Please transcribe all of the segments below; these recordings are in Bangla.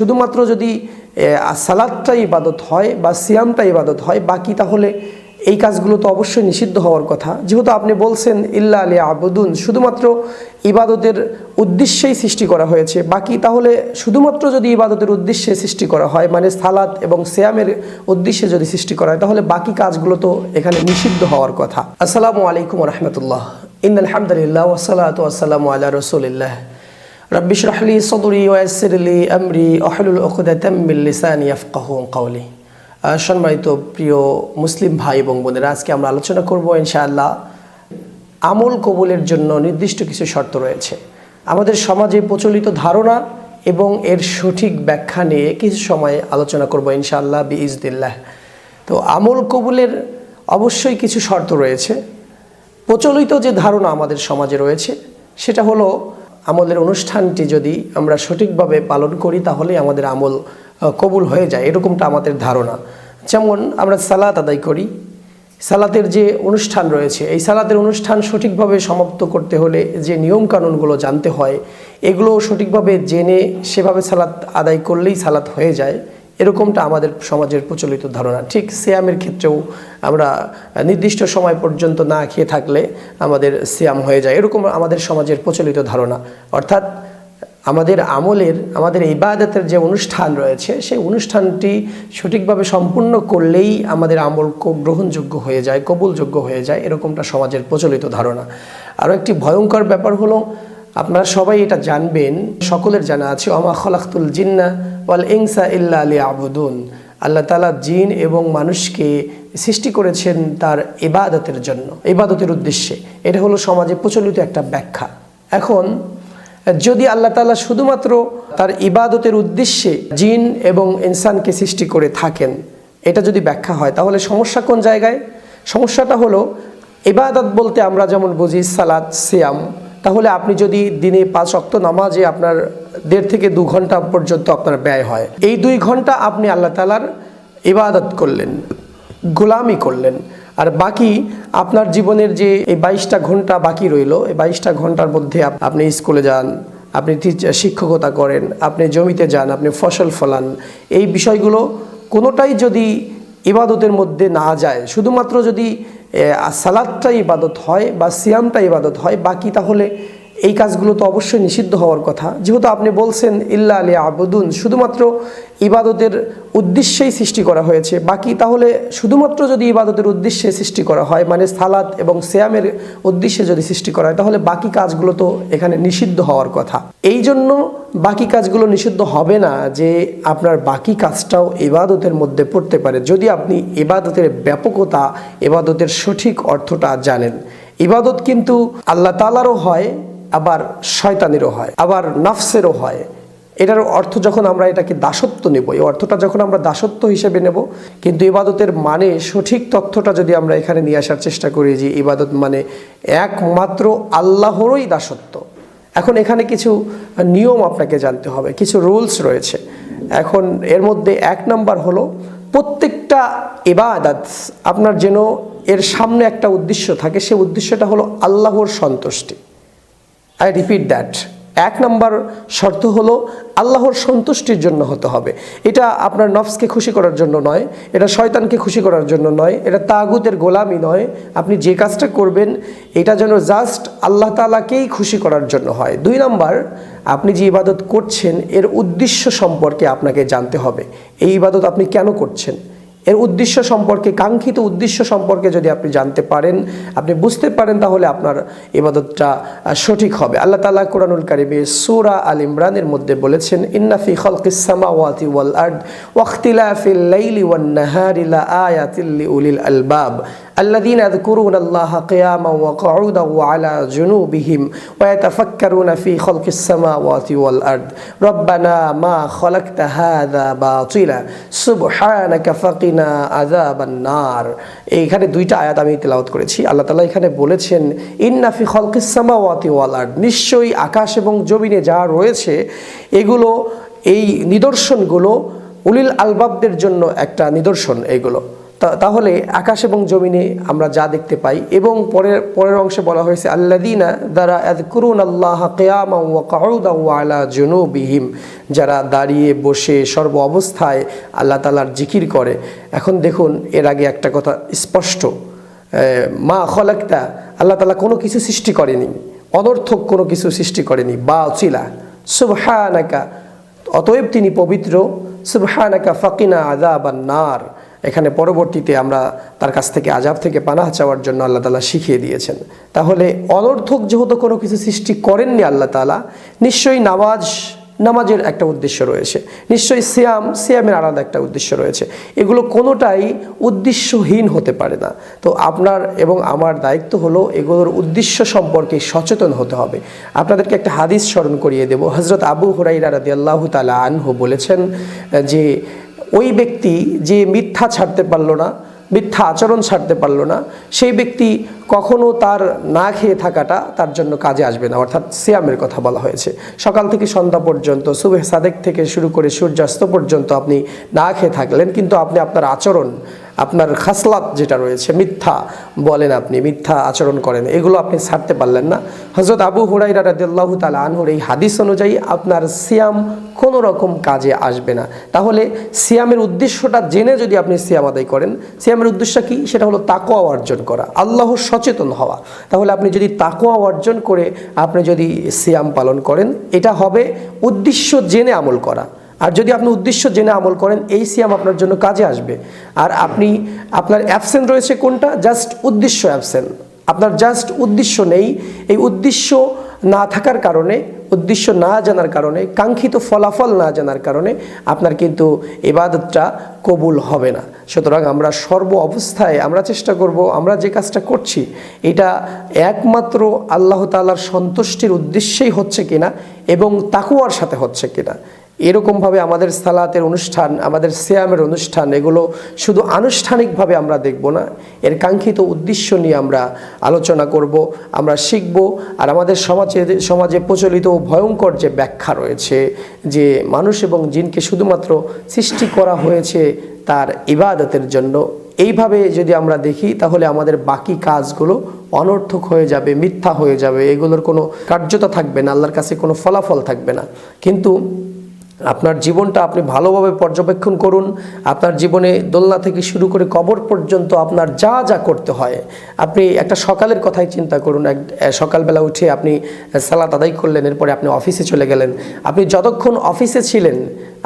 শুধুমাত্র যদি সালাদটা ইবাদত হয় বা সিয়ামটা ইবাদত হয়, বাকি তাহলে এই কাজগুলো তো অবশ্যই নিষিদ্ধ হওয়ার কথা। যেহেতু আপনি বলছেন, ইল্লা আলী আবুদুন শুধুমাত্র ইবাদতের উদ্দেশ্যেই সৃষ্টি করা হয়েছে, বাকি তাহলে শুধুমাত্র যদি ইবাদতের উদ্দেশ্যে সৃষ্টি করা হয় মানে সালাত এবং সিয়ামের উদ্দেশ্যে যদি সৃষ্টি করা হয়, তাহলে বাকি কাজগুলো তো এখানে নিষিদ্ধ হওয়ার কথা। আসসালামু আলাইকুম রহমতুল্লাহ। ইন আলহামদুলিল্লাহ ওসালাত ওয়াসালামু আল্লাহ রসুলিল্লাহ। রব্বি শরহলি সদরি ওয়াসিরলি আমরি অহলুল উকদাতাম মিন লিসানি ইয়াফকাহু কওলি আহ, সম্মানিত প্রিয় মুসলিম ভাই এবং বোনেরা আজকে আমরা আলোচনা করব ইনশাআল্লাহ আমল কবুলের জন্য নির্দিষ্ট কিছু শর্ত রয়েছে। আমাদের সমাজে প্রচলিত ধারণা এবং এর সঠিক ব্যাখ্যা নিয়ে কিছু সময় আলোচনা করব ইনশাআল্লাহ বি ইজদিল্লাহ তো আমল কবুলের অবশ্যই কিছু শর্ত রয়েছে। প্রচলিত যে ধারণা আমাদের সমাজে রয়েছে সেটা হলো আমলের অনুষ্ঠানটি যদি আমরা সঠিকভাবে পালন করি, তাহলে আমাদের আমল কবুল হয়ে যায়। এরকমটা আমাদের ধারণা। যেমন আমরা সালাত আদায় করি। সালাতের যে অনুষ্ঠান রয়েছে, এই সালাতের অনুষ্ঠান সঠিকভাবে সমাপ্ত করতে হলে যে নিয়মকানুনগুলো জানতে হয়, এগুলো সঠিকভাবে জেনে সেভাবে সালাত আদায় করলেই সালাত হয়ে যায়। এরকমটা আমাদের সমাজের প্রচলিত ধারণা। ঠিক সিয়ামের ক্ষেত্রেও আমরা নির্দিষ্ট সময় পর্যন্ত না খেয়ে থাকলে আমাদের সিয়াম হয়ে যায়। এরকম আমাদের সমাজের প্রচলিত ধারণা। অর্থাৎ আমাদের আমলের, আমাদের ইবাদতের যে অনুষ্ঠান রয়েছে, সেই অনুষ্ঠানটি সঠিকভাবে সম্পূর্ণ করলেই আমাদের আমল গ্রহণযোগ্য হয়ে যায়, কবুলযোগ্য হয়ে যায়, এরকমটা সমাজের প্রচলিত ধারণা। আরও একটি ভয়ঙ্কর ব্যাপার হলো আপনারা সবাই এটা জানবেন, সকলের জানা আছে অমা খলাক্তুল জিন্না ওয়াল ইংসা ইল্লা আলী আবুদুন আল্লাহ তালা জিন এবং মানুষকে সৃষ্টি করেছেন তার ইবাদতের জন্য, ইবাদতের উদ্দেশ্যে। এটা হলো সমাজে প্রচলিত একটা ব্যাখ্যা। এখন, যদি আল্লাহ তালা শুধুমাত্র তার ইবাদতের উদ্দেশ্যে জিন এবং ইনসানকে সৃষ্টি করে থাকেন, এটা যদি ব্যাখ্যা হয়, তাহলে সমস্যা কোন জায়গায়? সমস্যাটা হলো, ইবাদত বলতে আমরা যেমন বুঝি সালাদ, সিয়াম তাহলে আপনি যদি দিনে পাঁচ অক্ত নামাজে আপনার দেড় থেকে দু ঘণ্টা পর্যন্ত আপনার ব্যয় হয়। এই দুই ঘণ্টা আপনি আল্লাহ তালার ইবাদত করলেন, গোলামি করলেন। আর বাকি আপনার জীবনের যে এই বাইশটা ঘণ্টা বাকি রইল, এই বাইশটা ঘণ্টার মধ্যে আপ- আপনি স্কুলে যান, আপনি টিচ- শিক্ষকতা করেন, আপনি জমিতে যান, আপনি ফসল ফলান। এই বিষয়গুলো কোনোটাই যদি ইবাদতের মধ্যে না যায়। শুধুমাত্র যদি সালাদটা ইবাদত হয় বা সিয়ামটা ইবাদত হয়, বাকি তাহলে এই কাজগুলো তো অবশ্যই নিষিদ্ধ হওয়ার কথা। যেহেতু আপনি বলছেন, ইল্লা আলী আবুদুন শুধুমাত্র ইবাদতের উদ্দেশ্যেই সৃষ্টি করা হয়েছে। বাকি তাহলে শুধুমাত্র যদি ইবাদতের উদ্দেশ্যে সৃষ্টি করা হয় মানে সালাত এবং সিয়ামের উদ্দেশ্যে যদি সৃষ্টি করা হয়, তাহলে বাকি কাজগুলো তো এখানে নিষিদ্ধ হওয়ার কথা। এই জন্য বাকি কাজগুলো নিষিদ্ধ হবে না যে আপনার বাকি কাজটাও ইবাদতের মধ্যে পড়তে পারে। যদি আপনি ইবাদতের ব্যাপকতা, ইবাদতের সঠিক অর্থটা জানেন। ইবাদত কিন্তু আল্লাহ তালারও হয় আবার শয়তানেরও হয়, আবার নফসেরও হয়। এটার অর্থ যখন আমরা এটাকে দাসত্ব নেব, এই অর্থটা যখন আমরা দাসত্ব হিসেবে নেব, কিন্তু ইবাদতের মানে সঠিক তথ্যটা যদি আমরা এখানে নিয়ে আসার চেষ্টা করি যে ইবাদত মানে একমাত্র আল্লাহরই দাসত্ব। এখন এখানে কিছু নিয়ম আপনাকে জানতে হবে, কিছু রুলস রয়েছে। এখন এর মধ্যে এক নাম্বার হলো, প্রত্যেকটা ইবাদত আপনার যেন এর সামনে একটা উদ্দেশ্য থাকে, সে উদ্দেশ্যটা হলো আল্লাহর সন্তুষ্টি। আই রিপিট দ্যাট এক নম্বর শর্ত হলো আল্লাহর সন্তুষ্টির জন্য হতে হবে। এটা আপনার নফসকে খুশি করার জন্য নয়, এটা শয়তানকে খুশি করার জন্য নয়, এটা তাগুতের গোলামি নয়। আপনি যে কাজটা করবেন, এটা যেন জাস্ট আল্লাহ তালাকেই খুশি করার জন্য হয়। দুই নম্বর, আপনি যে ইবাদত করছেন, এর উদ্দেশ্য সম্পর্কে আপনাকে জানতে হবে। এই ইবাদত আপনি কেন করছেন? এর উদ্দেশ্য সম্পর্কে কাঙ্ক্ষিত উদ্দেশ্য সম্পর্কে যদি আপনি জানতে পারেন আপনি বুঝতে পারেন তাহলে আপনার ইবাদতটা আহ, সঠিক হবে আল্লাহ তালা কোরআনুল কারিমে সুরা আল ইমরানের মধ্যে বলেছেন ইন্নাফি খলকিস সামাওয়াতি ওয়াল আরদ ওয়াখতিলাফিল লাইলি ওয়ান নাহারি লা আয়াতিল লিউলিল আলবাব الذين يذكرون الله قياما وقعودا وعلى جنوبهم ويتفكرون في خلق السماوات والأرض ربنا ما خلقت هذا باطلا سبحانك فقنا না আজা বা নার। এইখানে দুইটা আয়াত আমি তেলাওত করেছি। আল্লাহ তালা এখানে বলেছেন ইন্নাফি খলকিসামাওয়াতি ওয়ালার নিশ্চয়ই আকাশ এবং জমিনে যা রয়েছে, এগুলো, এই নিদর্শনগুলো উলিল আলবাবদের জন্য একটা নিদর্শন, এগুলো। তাহলে আকাশ এবং জমিনে আমরা যা দেখতে পাই। এবং পরের পরের অংশে বলা হয়েছে আল্লাদিনা দ্বারা করুন আল্লাহ কেয়ামা ওয়া কাউদা ওয়া আলা যারা দাঁড়িয়ে বসে সর্ব অবস্থায় আল্লাহ তালার জিকির করে। এখন দেখুন, এর আগে একটা কথা স্পষ্ট। মা খলাক্তা, আল্লাহ তালা কোনো কিছু সৃষ্টি করেনি। অনর্থক কোনো কিছু সৃষ্টি করেনি। বা চিলা সুবহানাকা, অতএব তিনি পবিত্র। সুবহানাকা ফাকিনা বা নার। এখানে পরবর্তীতে আমরা তার কাছ থেকে আজাব থেকে পানাহ চাওয়ার জন্য আল্লাহ তালা শিখিয়ে দিয়েছেন। তাহলে অনর্থক যেহেতু কোনো কিছু সৃষ্টি করেননি আল্লাহ তালা, নিশ্চয়ই নামাজ, নামাজের একটা উদ্দেশ্য রয়েছে। নিশ্চয়ই সিয়াম, সিয়ামের আলাদা একটা উদ্দেশ্য রয়েছে। এগুলো কোনোটাই উদ্দেশ্যহীন হতে পারে না। তো আপনার এবং আমার দায়িত্ব হলো এগুলোর উদ্দেশ্য সম্পর্কে সচেতন হতে হবে। আপনাদেরকে একটা হাদিস স্মরণ করিয়ে দেব। হজরত আবু হুরাইরা রাদি আল্লাহ তালা আনহু বলেছেন যে ওই ব্যক্তি যে মিথ্যা ছাড়তে পারল না, মিথ্যা আচরণ ছাড়তে পারল না, সেই ব্যক্তি কখনো তার না খেয়ে থাকাটা তার জন্য কাজে আসবে না, অর্থাৎ সিয়ামের কথা বলা হয়েছে। সকাল থেকে সন্ধ্যা পর্যন্ত, সুবেহ সাদেক থেকে শুরু করে সূর্যাস্ত পর্যন্ত আপনি না খেয়ে থাকলেন, কিন্তু আপনি আপনার আচরণ আপনার খাসলাত যেটা রয়েছে, মিথ্যা বলেন আপনি, মিথ্যা আচরণ করেন, এগুলো আপনি ছাড়তে পারলেন না। হজরত আবু হুরাইরা রাদিয়াল্লাহু তাআলা আনহুর এই হাদিস অনুযায়ী আপনার সিয়াম কোনো রকম কাজে আসবে না। তাহলে সিয়ামের উদ্দেশ্যটা জেনে যদি আপনি সিয়াম আদায় করেন, সিয়ামের উদ্দেশ্য কি? সেটা হলো তাকোয়া অর্জন করা, আল্লাহ সচেতন হওয়া। তাহলে আপনি যদি তাকোয়া অর্জন করে আপনি যদি সিয়াম পালন করেন, এটা হবে উদ্দেশ্য জেনে আমল করা। আর যদি আপনি উদ্দেশ্য জেনে আমল করেন, এই সিয়াম আপনার জন্য কাজে আসবে। আর আপনি, আপনার অ্যাবসেন্ট রয়েছে কোনটা? জাস্ট উদ্দেশ্য অ্যাবসেন্ট আপনার জাস্ট উদ্দেশ্য নেই। এই উদ্দেশ্য না থাকার কারণে, উদ্দেশ্য না জানার কারণে, কাঙ্ক্ষিত ফলাফল না জানার কারণে আপনার কিন্তু এবাদতটা কবুল হবে না। সুতরাং আমরা সর্ব অবস্থায় আমরা চেষ্টা করব, আমরা যে কাজটা করছি, এটা একমাত্র আল্লাহ তাআলার সন্তুষ্টির উদ্দেশ্যেই হচ্ছে কিনা এবং তাকুয়ার সাথে হচ্ছে কিনা। এরকমভাবে আমাদের সালাতের অনুষ্ঠান, আমাদের সিয়ামের অনুষ্ঠান, এগুলো শুধু আনুষ্ঠানিকভাবে আমরা দেখব না। এর কাঙ্ক্ষিত উদ্দেশ্য নিয়ে আমরা আলোচনা করব, আমরা শিখব, আর আমাদের সমাজে সমাজে প্রচলিত ভয়ঙ্কর যে ব্যাখ্যা রয়েছে, যে মানুষ এবং জিনকে শুধুমাত্র সৃষ্টি করা হয়েছে তার ইবাদতের জন্য, এইভাবে যদি আমরা দেখি, তাহলে আমাদের বাকি কাজগুলো অনর্থক হয়ে যাবে, মিথ্যা হয়ে যাবে, এগুলোর কোনো কার্যতা থাকবে না, আল্লাহর কাছে কোনো ফলাফল থাকবে না। কিন্তু আপনার জীবনটা আপনি ভালোভাবে পর্যবেক্ষণ করুন। আপনার জীবনে দোলনা থেকে শুরু করে কবর পর্যন্ত আপনার যা যা করতে হয়, আপনি একটা সকালের কথাই চিন্তা করুন। এক সকালবেলা উঠে আপনি সালাত আদায় করলেন, এরপরে আপনি অফিসে চলে গেলেন। আপনি যতক্ষণ অফিসে ছিলেন,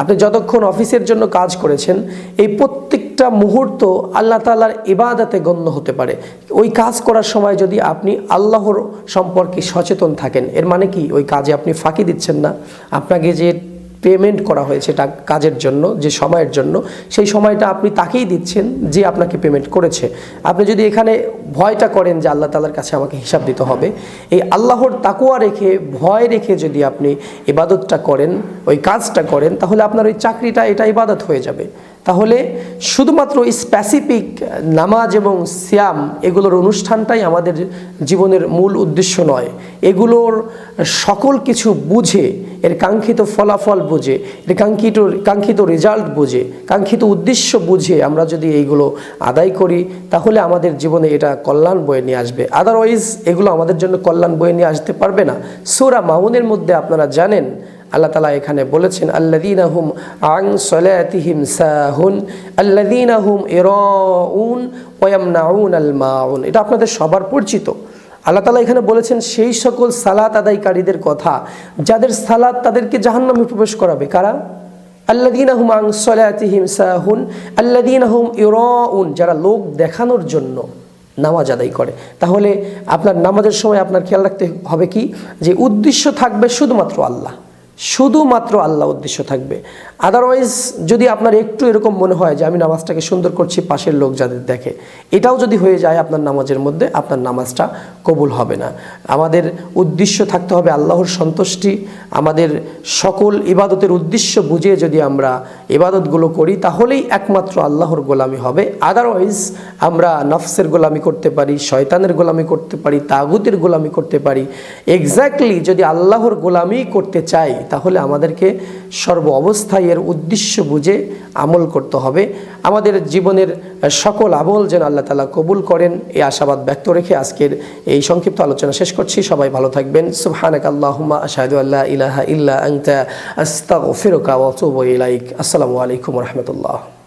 আপনি যতক্ষণ অফিসের জন্য কাজ করেছেন, এই প্রত্যেকটা মুহূর্ত আল্লাহ তালার ইবাদাতে গণ্য হতে পারে। ওই কাজ করার সময় যদি আপনি আল্লাহর সম্পর্কে সচেতন থাকেন, এর মানে কি? ওই কাজে আপনি ফাঁকি দিচ্ছেন না। আপনাকে যে পেমেন্ট করা হয়েছে কাজের জন্য, যে সময়ের জন্য, সেই সময়টা আপনি তাকেই দিচ্ছেন যে আপনাকে পেমেন্ট করেছে। আপনি যদি এখানে ভয়টা করেন যে আল্লাহ তালার কাছে আমাকে হিসাব দিতে হবে, এই আল্লাহর তাকুয়া রেখে, ভয় রেখে যদি আপনি ইবাদতটা করেন, ওই কাজটা করেন, তাহলে আপনার ওই চাকরিটা, এটা ইবাদত হয়ে যাবে। তাহলে শুধুমাত্র স্পেসিফিক নামাজ এবং সিয়াম এগুলোর অনুষ্ঠানটাই আমাদের জীবনের মূল উদ্দেশ্য নয়। এগুলোর সকল কিছু বুঝে, এর কাঙ্ক্ষিত ফলাফল বুঝে, এর কাঙ্ক্ষিত কাঙ্ক্ষিত রেজাল্ট বুঝে, কাঙ্ক্ষিত উদ্দেশ্য বুঝে আমরা যদি এইগুলো আদায় করি, তাহলে আমাদের জীবনে এটা কল্যাণ বয়ে নিয়ে আসবে। আদারওয়াইজ এগুলো আমাদের জন্য কল্যাণ বয়ে নিয়ে আসতে পারবে না। সুরা মাউনের মধ্যে আপনারা জানেন আল্লাহ তালা এখানে বলেছেন আল্লাদিনা হুম আং সলাতিহিম সাহুন আল্লাদিনা হুম এরউন ওয়ামনাউন আল মাউন। এটা আপনাদের সবার পরিচিত। আল্লাহ তালা এখানে বলেছেন, সেই সকল সালাত আদায়কারীদের কথা, যাদের সালাত তাদেরকে জাহান্নামে প্রবেশ করাবে। কারা? আল্লাদিনা হুম আং সলাতিহিম সাহুন আল্লাদিনা হুম ইরউন। যারা লোক দেখানোর জন্য নামাজ আদায় করে। তাহলে আপনার নামাজের সময় আপনার খেয়াল রাখতে হবে কি? যে উদ্দেশ্য থাকবে শুধুমাত্র আল্লাহ। শুধুমাত্র আল্লাহ উদ্দেশ্য থাকবে। আদারওয়াইজ যদি আপনার একটু এরকম মনে হয় যে আমি নামাজটাকে সুন্দর করছি, পাশের লোক যাদের দেখে, এটাও যদি হয়ে যায় আপনার নামাজের মধ্যে, আপনার নামাজটা কবুল হবে না। আমাদের উদ্দেশ্য থাকতে হবে আল্লাহর সন্তুষ্টি, আমাদের সকল ইবাদতের উদ্দেশ্য বুঝে যদি আমরা ইবাদতগুলো করি, তাহলেই একমাত্র আল্লাহর গোলামি হবে। আদারওয়াইজ আমরা নফসের গোলামি করতে পারি, শয়তানের গোলামি করতে পারি, তাগুতের গোলামি করতে পারি। এক্স্যাক্টলি যদি আল্লাহর গোলামি করতে চাই, তাহলে আমাদেরকে সর্ব অবস্থায় এর উদ্দেশ্য বুঝে আমল করতে হবে। আমাদের জীবনের সকল আমল যেন আল্লাহ তালা কবুল করেন এই আশাবাদ ব্যক্ত রেখে আজকের এই সংক্ষিপ্ত আলোচনা শেষ করছি। সবাই ভালো থাকবেন। সুবহানাক আল্লাহুম্মা আশহাদু ইলাহা ইল্লা আনতা, আস্তাগফিরুকা ওয়া ইলাইক। আসসালামু আলাইকুম রাহমাতুল্লাহ।